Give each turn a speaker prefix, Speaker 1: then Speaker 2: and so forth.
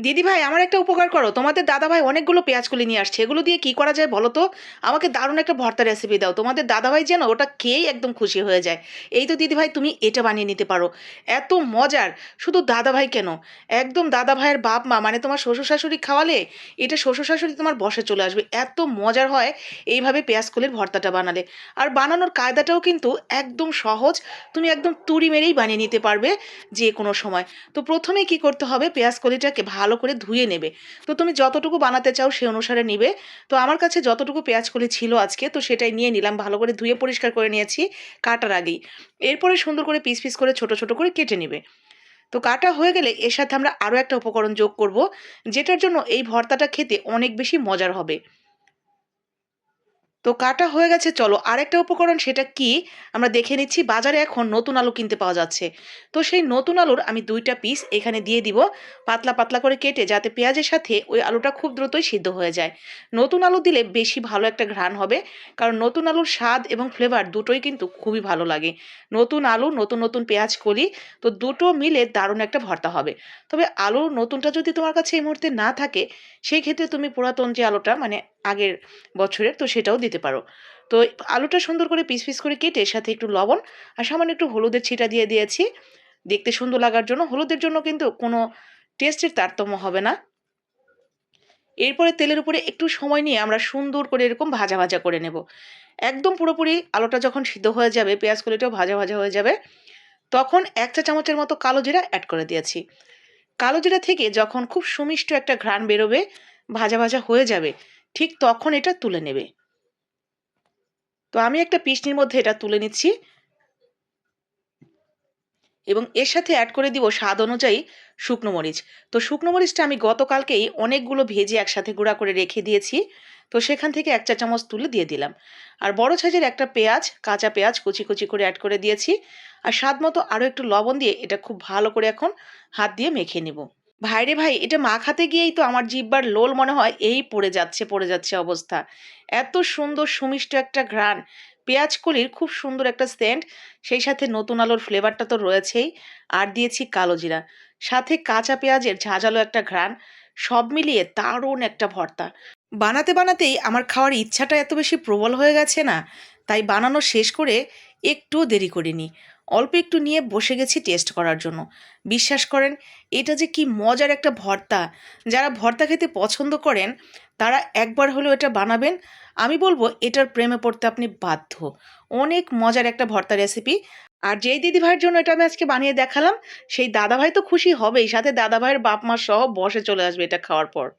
Speaker 1: দিদি ভাই, আমার একটা উপকার করো। তোমাদের দাদা ভাই অনেকগুলো পেঁয়াজ কলি নিয়ে আসছে। এগুলো দিয়ে কি করা যায় বলো তো? আমাকে দারুণ একটা ভর্তা রেসিপি দাও। তোমাদের দাদা ভাই যেন ওটা খেয়েই একদম খুশি হয়ে যায়। এই তো দিদি ভাই, তুমি এটা বানিয়ে নিতে পারো। এত মজার! শুধু দাদা ভাই কেন? একদম দাদা ভাইয়ের বাপ মা মানে তোমার শ্বশুর শাশুড়ি খাওয়ালে এটা শ্বশুর শাশুড়ি তোমার বসে চলে আসবে। এত মজার হয় এইভাবে পেঁয়াজ কলির ভর্তাটা বানালে। আর বানানোর কায়দাটাও কিন্তু একদম সহজ। তুমি একদম তুড়ি মেরেই বানিয়ে নিতে পারবে যে কোনো সময়। তো প্রথমে কি করতে হবে? পেঁয়াজ কলিটাকে ভালো করে ধুয়ে নেবে। তো তুমি যতটুকু বানাতে চাও সে অনুসারে নিবে। তো আমার কাছে যতটুকু পেঁয়াজ কলি ছিল আজকে, তো সেটাই নিয়ে নিলাম, ভালো করে ধুয়ে পরিষ্কার করে নিয়েছি কাটার আগেই। এরপরে সুন্দর করে পিস পিস করে ছোট ছোট করে কেটে নেবে। তো কাটা হয়ে গেলে এর সাথে আমরা আরও একটা উপকরণ যোগ করব, যেটার জন্য এই ভর্তাটা খেতে অনেক বেশি মজার হবে। তো কাটা হয়ে গেছে, চলো আরেকটা উপকরণ সেটা কি? আমরা দেখে নিচ্ছি, বাজারে এখন নতুন আলু কিনতে পাওয়া যাচ্ছে। তো সেই নতুন আলুর আমি দুইটা পিস এখানে দিয়ে দিব, পাতলা পাতলা করে কেটে যাতে পেঁয়াজের সাথে ওই আলুটা খুব দ্রুতই সিদ্ধ হয়ে যায়। নতুন আলু দিলে বেশি ভালো একটা ঘ্রাণ হবে, কারণ নতুন আলুর স্বাদ এবং ফ্লেভার দুটোই কিন্তু খুবই ভালো লাগে। নতুন আলু, নতুন নতুন পেঁয়াজ কলি, তো দুটো মিলে দারুণ একটা ভর্তা হবে। তবে আলু নতুনটা যদি তোমার কাছে এই মুহূর্তে না থাকে, সেই ক্ষেত্রে তুমি পুরাতন যে আলুটা মানে আগের বছরের, তো সেটাও দিতে পারো। তো আলুটা সুন্দর করে পিস পিস করে কেটে সাথে একটু লবণ আর সামান্য একটু হলুদের ছিটা দিয়ে দিয়েছি। দেখতে সুন্দর লাগার জন্য। হলুদের জন্য কিন্তু কোনো টেস্টের তারতম্য হবে না। এরপরে তেলের উপরে একটু সময় নিয়ে আমরা সুন্দর করে এরকম ভাজা ভাজা করে নেব। একদম পুরোপুরি আলুটা যখন সিদ্ধ হয়ে যাবে, পেঁয়াজ কলিটাও ভাজা ভাজা হয়ে যাবে, তখন এক চা চামচের মতো কালো জিরা অ্যাড করে দিয়েছি। কালো জিরা থেকে যখন খুব সুমিষ্ট একটা ঘ্রাণ বেরোবে, ভাজা ভাজা হয়ে যাবে ঠিক তখন এটা তুলে নেবে। তো আমি একটা পিসনির মধ্যে এটা তুলে নিচ্ছি। এবং এর সাথে অ্যাড করে দিব স্বাদ অনুযায়ী শুকনো মরিচ। তো শুকনো মরিচটা আমি গতকালকেই অনেকগুলো ভেজে একসাথে গুঁড়া করে রেখে দিয়েছি। তো সেখান থেকে এক চা চামচ তুলে দিয়ে দিলাম। আর বড় সাইজের একটা পেঁয়াজ, কাঁচা পেঁয়াজ কুচি কুচি করে অ্যাড করে দিয়েছি। আর স্বাদ মতো আরও একটু লবণ দিয়ে এটা খুব ভালো করে এখন হাত দিয়ে মেখে নেব। ভাইরে ভাই, এটা মাখাতে গিয়েই তো আমার জিব্বার লোল মনে হয়, এই পড়ে যাচ্ছে পড়ে যাচ্ছে অবস্থা। এত সুন্দর সুমিষ্ট একটা ঘ্রাণ। পেঁয়াজ কলির খুব সুন্দর একটা সেন্ট সেই সাথে নতুন আলোর ফ্লেভারটা তো রয়েছেই। আর দিয়েছি কালো জিরা। সাথে কাঁচা পেঁয়াজের ঝাঁঝালো একটা ঘ্রাণ। সব মিলিয়ে দারুণ একটা ভর্তা। বানাতে, বানাতেই আমার খাওয়ার ইচ্ছাটা এত বেশি প্রবল হয়ে গেছে না, তাই বানানো শেষ করে একটুও দেরি করিনি। অল্প একটু নিয়ে বসে গেছি টেস্ট করার জন্য। বিশ্বাস করেন, এটা যে কি মজার একটা ভর্তা। যারা ভর্তা খেতে পছন্দ করেন, তারা একবার হলেও এটা বানাবেন। আমি বলব, এটার প্রেমে পড়তে আপনি বাধ্য। অনেক মজার একটা ভর্তা রেসিপি আর যেই দিদিভাইয়ের জন্য এটা আমি আজকে বানিয়ে দেখালাম, সেই দাদাভাই তো খুশি হবেই। সাথে দাদাভাইয়ের বাপ মা সহ বসে চলে আসবে এটা খাওয়ার পর।